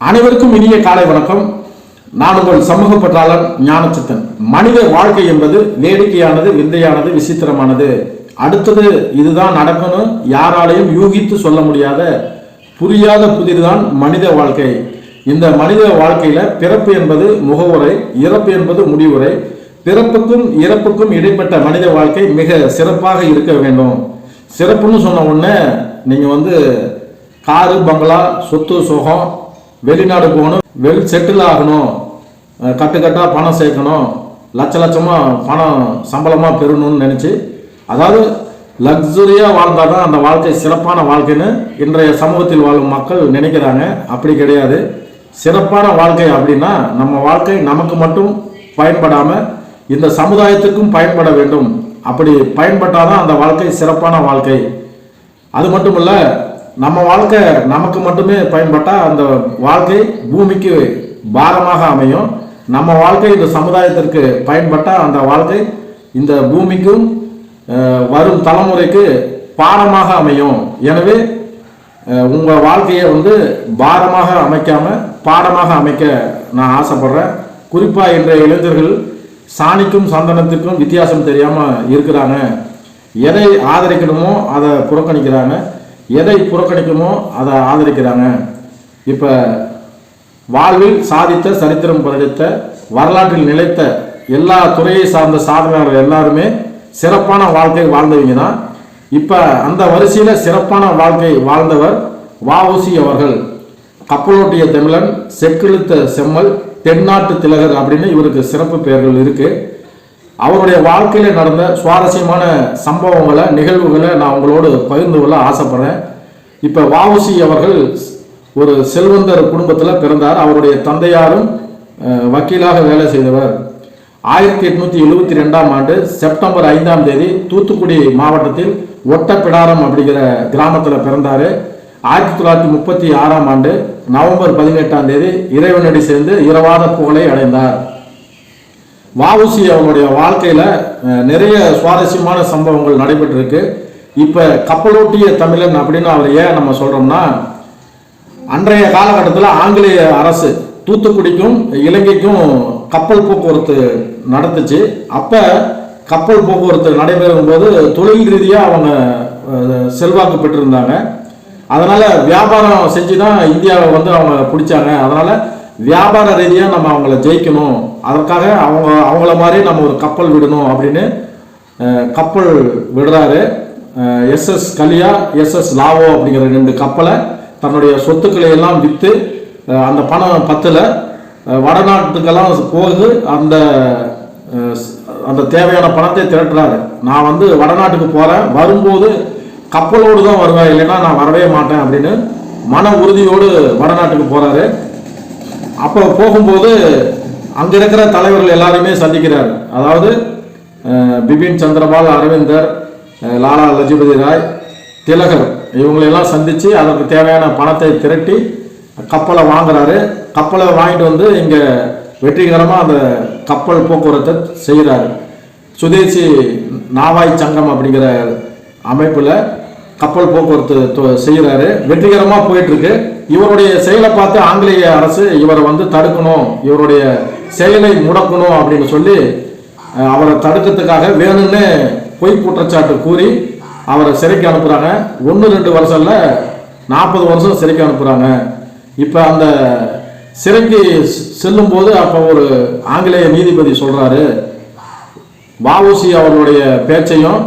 அனைவருக்கும் இனிய காலை வணக்கம். நான் உங்கள் சமூக பற்றாளர் ஞானச்சித்தன் மனித வாழ்க்கை என்பது வேடிக்கையானது விந்தையானது விசித்திரமானது. அடுத்தது இதுதான் நடக்கும்னு யாராலையும் யூகித்து சொல்ல முடியாத புரியாத புதிர்தான் மனித வாழ்க்கை. இந்த மனித வாழ்க்கையில பிறப்பு என்பது முகவுரை இறப்பு என்பது முடிவுரை. பிறப்புக்கும் இறப்புக்கும் இடைப்பட்ட மனித வாழ்க்கை மிக சிறப்பாக இருக்க வேண்டும். சிறப்புன்னு சொன்ன உடனே நீங்க வந்து காரு பங்களா சொத்து சுகம் வெளிநாடு போகணும். வெல் செட்டில் ஆகணும். கட்டு கட்டாக பணம் சேர்க்கணும். லட்ச லட்சமாக பணம் சம்பளமாக பெறணும்னு நினச்சி அதாவது லக்ஸுரியாக வாழ்ந்தால் தான் அந்த வாழ்க்கை சிறப்பான வாழ்க்கைன்னு இன்றைய சமூகத்தில் வாழும் மக்கள் நினைக்கிறாங்க. அப்படி கிடையாது. சிறப்பான வாழ்க்கை அப்படின்னா நம்ம வாழ்க்கை நமக்கு மட்டும் பயன்படாமல் இந்த சமுதாயத்துக்கும் பயன்பட வேண்டும். அப்படி பயன்பட்டால் தான் அந்த வாழ்க்கை சிறப்பான வாழ்க்கை. அது மட்டும் இல்லை நம்ம வாழ்க்கை நமக்கு மட்டுமே பயன்பட்டா அந்த வாழ்க்கை பூமிக்கு பாரமாக அமையும். நம்ம வாழ்க்கை இந்த சமுதாயத்திற்கு பயன்பட்டா அந்த வாழ்க்கை இந்த பூமிக்கும் வரும் தலைமுறைக்கு பாடமாக அமையும். எனவே உங்கள் உங்க வாழ்க்கையை வந்து பாரமாக அமைக்காம பாடமாக அமைக்க நான் ஆசைப்படுறேன். குறிப்பா இன்றைய இளைஞர்கள் சாணிக்கும் சந்தனத்திற்கும் வித்தியாசம் தெரியாம இருக்கிறாங்க. எதை ஆதரிக்கணுமோ அதை புறக்கணிக்கிறாங்க. எதை புறக்கணிக்குமோ அதை ஆதரிக்கிறாங்க. இப்போ வாழ்வில் சாதித்த சரித்திரம் படைத்த வரலாற்றில் நிலைத்த எல்லா துறையை சார்ந்த சாதனையாளர்கள் எல்லாருமே சிறப்பான வாழ்க்கை வாழ்ந்தவங்க தான். இப்போ அந்த வரிசையில் சிறப்பான வாழ்க்கை வாழ்ந்தவர் வஉசி அவர்கள். கப்பலோட்டிய தமிழன் செக்கிழுத்த செம்மல் தென்னாட்டு திலகர் அப்படின்னு இவருக்கு சிறப்பு பெயர்கள் இருக்குது அவருடைய வாழ்க்கையில் நடந்த சுவாரஸ்யமான சம்பவங்களை நிகழ்வுகளை நான் உங்களோடு பகிர்ந்து கொள்ள ஆசைப்படுறேன். இப்போ வாவுசி அவர்கள் ஒரு செல்வந்தர் குடும்பத்தில் பிறந்தார். அவருடைய தந்தையாரும் வக்கீலாக வேலை செய்தவர். ஆயிரத்தி எட்நூத்தி எழுபத்தி ரெண்டாம் ஆண்டு செப்டம்பர் ஐந்தாம் தேதி தூத்துக்குடி மாவட்டத்தில் ஒட்டப்பிடாரம் அப்படிங்கிற கிராமத்தில் பிறந்தார். ஆயிரத்தி தொள்ளாயிரத்தி முப்பத்தி ஆறாம் ஆண்டு நவம்பர் பதினெட்டாம் தேதி இறைவனடி சேர்ந்து இரவாத புகழை அடைந்தார். வாவுசி அவங்களுடைய வாழ்க்கையில் நிறைய சுவாரஸ்யமான சம்பவங்கள் நடைபெற்றிருக்கு. இப்போ கப்பலோட்டிய தமிழன் அப்படின்னு அவர் ஏன் நம்ம சொல்கிறோம்னா அன்றைய காலகட்டத்தில் ஆங்கிலேய அரசு தூத்துக்குடிக்கும் இலங்கைக்கும் கப்பல் போக்குவரத்து நடந்துச்சு. அப்போ கப்பல் போக்குவரத்து நடைபெறும் போது தொழில் ரீதியாக அவங்க செல்வாக்கு பெற்றிருந்தாங்க. அதனால் வியாபாரம் செஞ்சு தான் இந்தியாவை வந்து அவங்க பிடிச்சாங்க. அதனால் வியாபார ரீதியாக நம்ம அவங்கள ஜெயிக்கணும். அதற்காக அவங்க அவங்கள மாதிரி நம்ம ஒரு கப்பல் விடணும் அப்படின்னு கப்பல் விடுறாரு. எஸ்எஸ் கலியா எஸ்எஸ் லாவோ அப்படிங்கிற ரெண்டு கப்பலை தன்னுடைய சொத்துக்களை எல்லாம் விற்று அந்த பணம் பத்தில். வடநாட்டுக்கெல்லாம் போகுது. அந்த அந்த தேவையான பணத்தை திரட்டுறாரு. நான் வந்து வடநாட்டுக்கு போகிறேன் வரும்போது கப்பலோடு தான் வருவேன். இல்லைன்னா நான் வரவே மாட்டேன் அப்படின்னு மன உறுதியோடு வடநாட்டுக்கு போகிறாரு அப்போ போகும்போது அங்கே இருக்கிற தலைவர்கள் எல்லாரையுமே சந்திக்கிறார். அதாவது பிபின் சந்திரபால் அரவிந்தர் லாலா லஜபதி ராய் திலகர் இவங்களெல்லாம் சந்தித்து அதற்கு தேவையான பணத்தை திரட்டி கப்பலை வாங்குறாரு. கப்பலை வாங்கிட்டு வந்து இங்கே வெற்றிகரமாக அந்த கப்பல் போக்குவரத்தை செய்கிறாரு சுதேசி நாவாய் சங்கம் அப்படிங்கிற அமைப்பில் கப்பல் போக்குவரத்து தொ- வெற்றிகரமாக வெற்றிகரமா போயிட்டு இருக்கு இவருடைய செயலை பார்த்து ஆங்கிலேய அரசு இவரை வந்து தடுக்கணும் இவருடைய செயலை முடக்கணும் அப்படின்னு சொல்லி அவரை தடுக்கிறதுக்காக வேணும்னு பொய் குற்றச்சாட்டு கூறி அவரை சிறைக்கு அனுப்புகிறாங்க ஒன்று ரெண்டு வருஷம்ல நாற்பது வருஷம் சிறைக்கு அனுப்புகிறாங்க இப்போ அந்த சிறைக்கு செல்லும்போது அப்போ ஒரு ஆங்கிலேய நீதிபதி சொல்கிறாரு வாவுசி அவர்களுடைய பேச்சையும்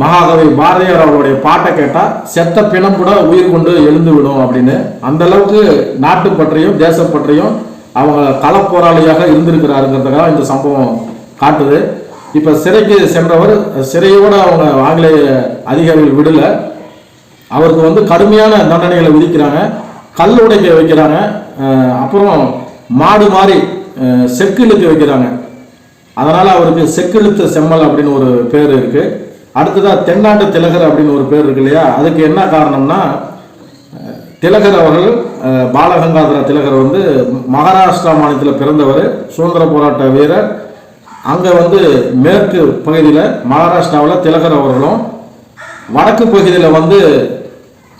மகாகவி பாரதியார் அவருடைய பாட்டை கேட்டால் செத்த பிணம் கூட உயிர் கொண்டு எழுந்து விடும் அப்படின்னு. அந்த அளவுக்கு நாட்டு பற்றியும் தேசப்பற்றியும் அவங்க களப்போராளியாக இருந்திருக்கிறாருங்கிறதுக்காக இந்த சம்பவம் காட்டுது. இப்போ சிறைக்கு சென்றவர் சிறையோடு அவங்க ஆங்கிலேய அதிகாரிகள் விடலை. அவருக்கு வந்து கடுமையான தண்டனைகளை விதிக்கிறாங்க. கல் உடைக்க வைக்கிறாங்க. அப்புறம் மாடு மாதிரி செக்கு இழுத்து வைக்கிறாங்க. அதனால் அவருக்கு செக்கிழுத்த செம்மல் அப்படின்னு ஒரு பேர் இருக்குது அடுத்ததாக தென்னாண்டு திலகர் அப்படின்னு ஒரு பேர் இருக்கு இல்லையா? அதுக்கு என்ன காரணம்னா திலகர் அவர்கள் பாலகங்காதர திலகர் வந்து மகாராஷ்டிரா மாநிலத்தில் பிறந்தவர் சுதந்திர போராட்ட வீரர். அங்கே வந்து மேற்கு பகுதியில் மகாராஷ்டிராவில் திலகர் அவர்களும் வடக்கு பகுதியில் வந்து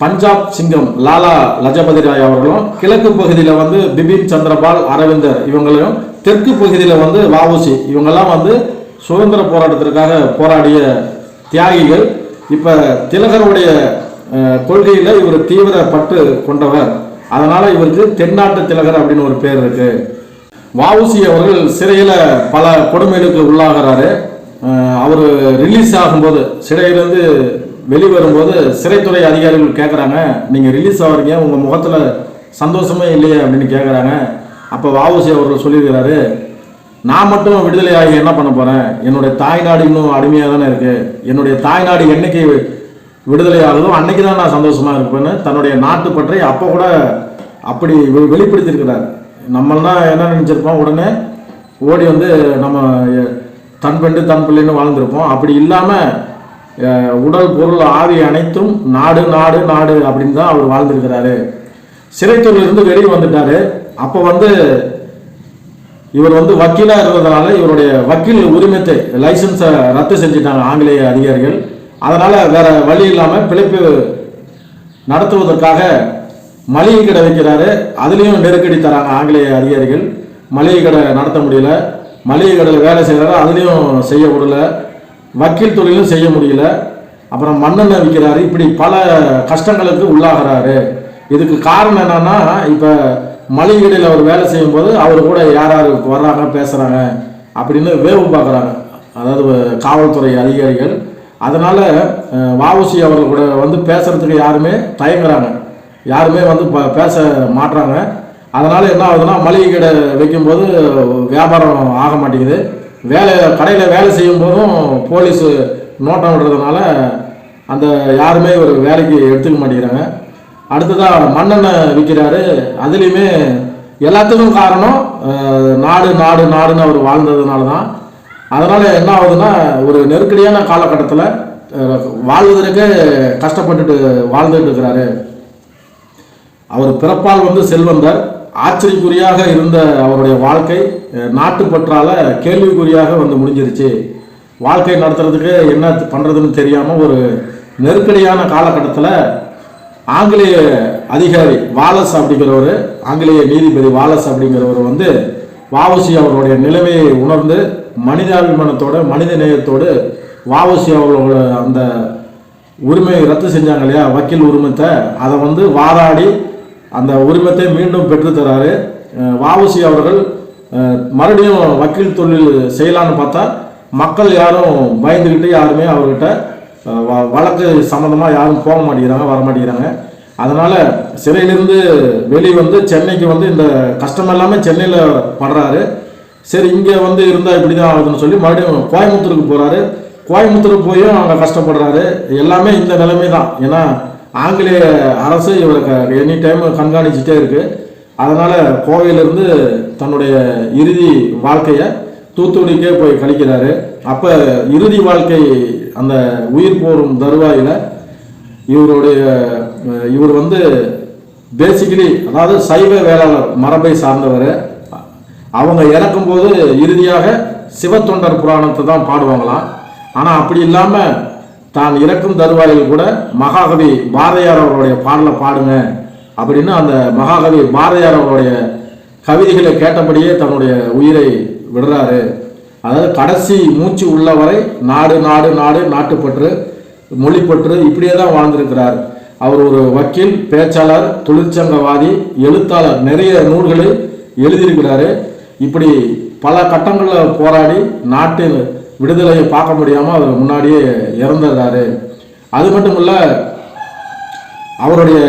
பஞ்சாப் சிங்கம் லாலா லஜபதி ராய் அவர்களும் கிழக்கு பகுதியில் வந்து பிபின் சந்திரபால் அரவிந்தர் இவங்களையும் தெற்கு பகுதியில் வந்து வாவுசி இவங்கெல்லாம் வந்து சுதந்திர போராட்டத்திற்காக போராடிய தியாகிகள் இப்போ திலகருடைய கொள்கையில் இவர் தீவிர பற்று கொண்டவர். அதனால் இவருக்கு தென்னாட்டு திலகர் அப்படின்னு ஒரு பேர் இருக்கு. வாவுசி அவர்கள் சிறையில் பல கொடுமைகளுக்கு உள்ளாகிறாரு. அவர் ரிலீஸ் ஆகும்போது சிறையிலேருந்து வெளிவரும்போது சிறைத்துறை அதிகாரிகள் கேட்குறாங்க நீங்கள் ரிலீஸ் ஆகிறீங்க உங்கள் முகத்தில் சந்தோஷமே இல்லையே அப்படின்னு கேட்குறாங்க அப்போ வாவுசி அவர்கள் சொல்லியிருக்கிறாரு நான் மட்டும் விடுதலை ஆகி என்ன பண்ண போகிறேன் என்னுடைய தாய்நாடு இன்னும் அடிமையாக தானே இருக்குது என்னுடைய தாய்நாடு என்னைக்கு விடுதலை ஆகுதோ அன்னைக்கு தான் நான் சந்தோஷமாக இருப்பேன்னு தன்னுடைய நாட்டு பற்றி அப்போ கூட அப்படி வெளிப்படுத்தியிருக்கிறார். நம்மளாம் என்ன நினச்சிருப்போம்? உடனே ஓடி வந்து நம்ம தன் பெண்டு தன் பிள்ளைன்னு வாழ்ந்திருப்போம். அப்படி இல்லாமல் உடல் பொருள் ஆவி அனைத்தும் நாடு நாடு நாடு அப்படின்னு தான் அவர் வாழ்ந்திருக்கிறாரு. சிறைத்துறையிலிருந்து வெளியே வந்துட்டார். அப்போ வந்து இவர் வந்து வக்கீலாக இருந்ததுனால இவருடைய வக்கீல் உரிமத்தை லைசன்ஸை ரத்து செஞ்சிட்டாங்க ஆங்கிலேய அதிகாரிகள். அதனால் வேற வழி இல்லாமல் பிழைப்பு நடத்துவதற்காக மளிகை கடை வைக்கிறாரு. அதுலேயும் நெருக்கடி தராங்க ஆங்கிலேய அதிகாரிகள். மளிகை கடை நடத்த முடியல. மளிகை கடையில் வேலை செய்கிறாரு அதுலேயும் செய்ய விடல. வக்கீல் தொழிலும் செய்ய முடியல. அப்புறம் மண்ணெண்ணெய் விற்கிறாரு இப்படி பல கஷ்டங்களுக்கு உள்ளாகிறாரு. இதுக்கு காரணம் என்னன்னா இப்போ மளிகை கடையில் அவர் வேலை செய்யும்போது அவர் கூட யார் யார் வர்றாங்க பேசுகிறாங்க அப்படின்னு வேவு பார்க்குறாங்க. அதாவது காவல்துறை அதிகாரிகள். அதனால் வாவுசி அவர்கள் கூட வந்து பேசுகிறதுக்கு யாருமே தயங்குறாங்க. யாருமே வந்து ப- பேச மாட்டுறாங்க அதனால் என்ன ஆகுதுன்னா மளிகை கடை வைக்கும்போது வியாபாரம் ஆக மாட்டேங்குது. வேலை கடையில் வேலை செய்யும் போதும் போலீஸு நோட்டம் விடுறதுனால அந்த யாருமே ஒரு வேலைக்கு எடுத்துக்க மாட்டேங்கிறாங்க. அடுத்ததாக மண்ணெண்ணெய் விற்கிறாரு அதுலேயுமே எல்லாத்துக்கும் காரணம் நாடு நாடு நாடுன்னு அவர் வாழ்ந்ததுனால தான் அதனால் என்ன ஆகுதுன்னா ஒரு நெருக்கடியான காலகட்டத்தில் வாழ்வதற்கு கஷ்டப்பட்டுட்டு வாழ்ந்துட்டு இருக்கிறாரு. அவர் பிறப்பால் வந்து செல்வந்தர். ஆச்சரியக்குறியாக இருந்த அவருடைய வாழ்க்கை நாட்டுப்பற்றால் கேள்விக்குறியாக வந்து முடிஞ்சிருச்சு. வாழ்க்கை நடத்துறதுக்கு என்ன பண்ணுறதுன்னு தெரியாமல் ஒரு நெருக்கடியான காலகட்டத்தில் ஆங்கிலேய அதிகாரி வாலஸ் அப்படிங்கிறவர் ஆங்கிலேய நீதிபதி வாலஸ் அப்படிங்கிறவர் வந்து வாவசி அவர்களுடைய நிலைமையை உணர்ந்து மனிதாபிமானத்தோட மனித நேயத்தோடு வாவசி அவர்களோட அந்த உரிமையை ரத்து செஞ்சாங்க இல்லையா? வக்கீல் உரிமத்தை. அதை வந்து வாதாடி அந்த உரிமத்தை மீண்டும் பெற்றுத்தராரு வாவசி அவர்கள் மறுபடியும் வக்கீல் தொழில் செய்யலான்னு பார்த்தா மக்கள் யாரும் பயந்துக்கிட்டு யாருமே அவர்கிட்ட வழக்கு சம்மந்தமாக யாரும் போக மாட்டேங்கிறாங்க வர மாட்டேங்கிறாங்க. அதனால் சிறையிலிருந்து வெளியே வந்து சென்னைக்கு வந்து இந்த கஷ்டம் எல்லாமே சென்னையில் படுறாரு. சரி இங்கே வந்து இருந்தால் இப்படி தான் ஆகுதுன்னு சொல்லி மறுபடியும் கோயம்புத்தூருக்கு போகிறாரு கோயம்புத்தூருக்கு போயும் அங்கே கஷ்டப்படுறாரு. எல்லாமே இந்த நிலைமை தான் ஏன்னா ஆங்கிலேய அரசு இவருக்கு எனி டைம் கண்காணிச்சுட்டே இருக்குது அதனால் கோவையிலிருந்து தன்னுடைய இறுதி வாழ்க்கையை தூத்துக்குடிக்கே போய் கழிக்கிறாரு. அப்போ இறுதி வாழ்க்கை அந்த உயிர் போரும் தருவாயில் இவருடைய இவர் வந்து பேசிக்கலி அதாவது சைவ வேளாளர் மரபை சார்ந்தவர். அவங்க இறக்கும்போது இறுதியாக சிவத்தொண்டர் புராணத்தை தான் பாடுவாங்களாம். ஆனால் அப்படி இல்லாமல் தான் இறக்கும் தருவாயில் கூட மகாகவி பாரதியார் அவருடைய பாடலை பாடுங்க அப்படின்னு அந்த மகாகவி பாரதியார் அவருடைய கவிதைகளை கேட்டபடியே தன்னுடைய உயிரை விடுறாரு. அதாவது கடைசி மூச்சு உள்ளவரை நாடு நாடு நாடு நாட்டுப்பற்று மொழிப்பற்று இப்படியே தான் வாழ்ந்திருக்கிறார். அவர் ஒரு வக்கீல் பேச்சாளர் தொழிற்சங்கவாதி எழுத்தாளர் நிறைய நூல்களை எழுதியிருக்கிறாரு. இப்படி பல கட்டங்களில் போராடி நாட்டின் விடுதலையை பார்க்க முடியாமல் அவர் முன்னாடியே இறந்துடுறாரு அது மட்டும் இல்லை அவருடைய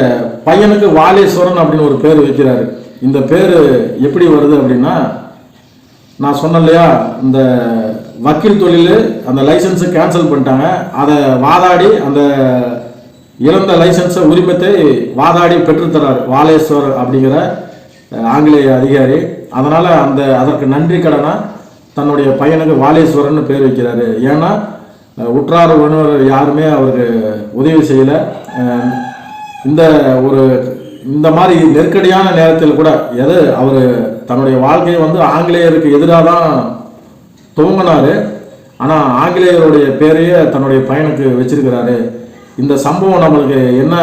பையனுக்கு வாலேஸ்வரன் அப்படின்னு ஒரு பேர் வைக்கிறாரு. இந்த பேர் எப்படி வருது அப்படின்னா நான் சொன்னேன் இல்லையா இந்த வக்கீல் தொழில் அந்த லைசன்ஸை கேன்சல் பண்ணிட்டாங்க. அதை வாதாடி அந்த இழந்த லைசன்ஸை உரிமத்தை வாதாடி பெற்றுத்தரார் வாலேஸ்வர் அப்படிங்கிற ஆங்கிலேய அதிகாரி. அதனால் அந்த அதற்கு நன்றி கடனாக தன்னுடைய பையனுக்கு வாலேஸ்வரன் பேர் வைக்கிறாரு. ஏன்னா உற்றார் உறவினர் யாருமே அவருக்கு உதவி செய்யலை. இந்த ஒரு இந்த மாதிரி நெருக்கடியான நேரத்தில் கூட எது அவர் தன்னுடைய வாழ்க்கையை வந்து ஆங்கிலேயருக்கு எதிராக தான் துவங்கினாரு. ஆனால் ஆங்கிலேயருடைய பேரையே தன்னுடைய பையனுக்கு வச்சிருக்கிறாரு. இந்த சம்பவம் நம்மளுக்கு என்ன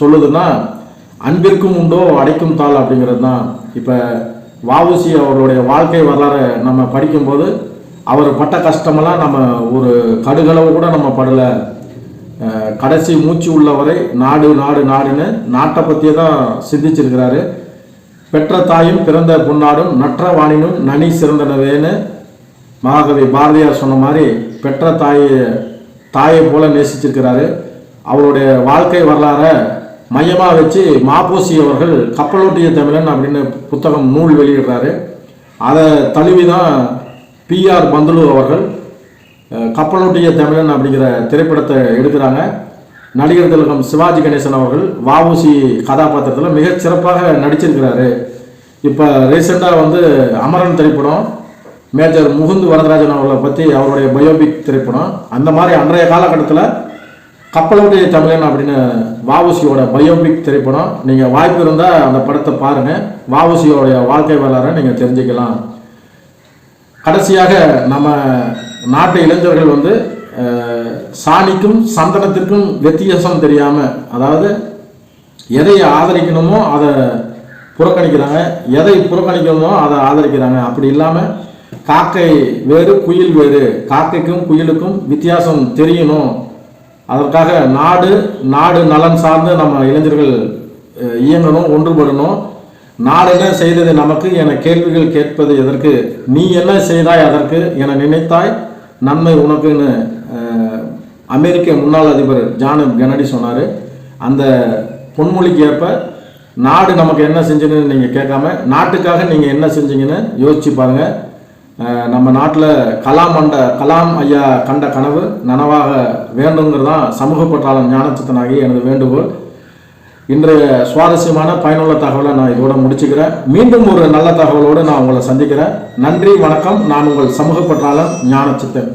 சொல்லுதுன்னா அன்பிற்கும் உண்டோ அடைக்கும் தாள் அப்படிங்கிறது தான். இப்போ வாவுசி அவருடைய வாழ்க்கை வரலாறு நம்ம படிக்கும்போது அவர் பட்ட கஷ்டமெல்லாம் நம்ம ஒரு கடுகளவு கூட நம்ம படலை. கடைசி மூச்சு உள்ளவரை நாடு நாடு நாடுன்னு நாட்டை பற்றியே தான் சிந்திச்சிருக்கிறாரு. பெற்ற தாயும் பிறந்த பொன்னாடும் நற்ற வாணினும் நனி சிறந்தனவேன்னு மகாகவி பாரதியார் சொன்ன மாதிரி பெற்ற தாயை தாயை போல நேசிச்சிருக்கிறாரு. அவருடைய வாழ்க்கை வரலாறை மையமாக வச்சு மாப்போசி அவர்கள் கப்பலோட்டிய தமிழன் அப்படின்னு புத்தகம் நூல் வெளியிடுறாரு. அதை தழுவி தான் பிஆர் பந்துலு அவர்கள் கப்பலோட்டிய தமிழன் அப்படிங்கிற திரைப்படத்தை எடுக்கிறாங்க. நடிகர் திலகம் சிவாஜி கணேசன் அவர்கள் வாவுசி கதாபாத்திரத்தில் மிக சிறப்பாக நடிச்சிருக்கிறாரு. இப்போ ரீசெண்டாக வந்து அமரன் திரைப்படம் மேஜர் முகுந்து வரதராஜன் அவர்களை பற்றி அவருடைய பயோபிக் திரைப்படம் அந்த மாதிரி அன்றைய காலகட்டத்தில் கப்பலுடைய தமிழன் அப்படின்னு வாவுசியோட பயோபிக் திரைப்படம். நீங்கள் வாய்ப்பு இருந்தால் அந்த படத்தை பாருங்கள் வாவுசியோடைய வாழ்க்கை வரலாறை நீங்கள் தெரிஞ்சுக்கலாம். கடைசியாக நம்ம நாட்டு இளைஞர்கள் வந்து சாணிக்கும் சந்தனத்திற்கும் வித்தியாசம் தெரியாமல் அதாவது எதை ஆதரிக்கணுமோ அதை புறக்கணிக்கிறாங்க எதை புறக்கணிக்கணுமோ அதை ஆதரிக்கிறாங்க. அப்படி இல்லாமல் காக்கை வேறு குயில் வேறு. காக்கைக்கும் குயிலுக்கும் வித்தியாசம் தெரியணும். அதற்காக நாடு நாடு நலன் சார்ந்து நம்ம இளைஞர்கள் இயங்கணும் ஒன்றுபடணும். நாடு என்ன செய்தது நமக்கு என கேள்விகள் கேட்பது எதற்கு? நீ என்ன செய்தாய் அதற்கு என நினைத்தாய் நன்மை உனக்குன்னு அமெரிக்க முன்னாள் அதிபர் ஜான் கெனடி சொன்னார் அந்த பொன்மொழிக்கு ஏற்ப நாடு நமக்கு என்ன செஞ்சுன்னு நீங்கள் கேட்காம நாட்டுக்காக நீங்கள் என்ன செஞ்சீங்கன்னு யோசிச்சு பாருங்கள் நம்ம நாட்டில் கலாம் மண்ட கலாம் ஐயா கண்ட கனவு நனவாக வேண்டுங்கிறதான் சமூக பற்றாளன் ஞானச்சித்தனாகி எனது வேண்டுகோள். இன்றைய சுவாரஸ்யமான பயனுள்ள தகவலை நான் இதோட முடிச்சுக்கிறேன். மீண்டும் ஒரு நல்ல தகவலோடு நான் உங்களை சந்திக்கிறேன். நன்றி வணக்கம். நான் உங்கள் சமூக பற்றாளன் ஞானச்சித்தன்.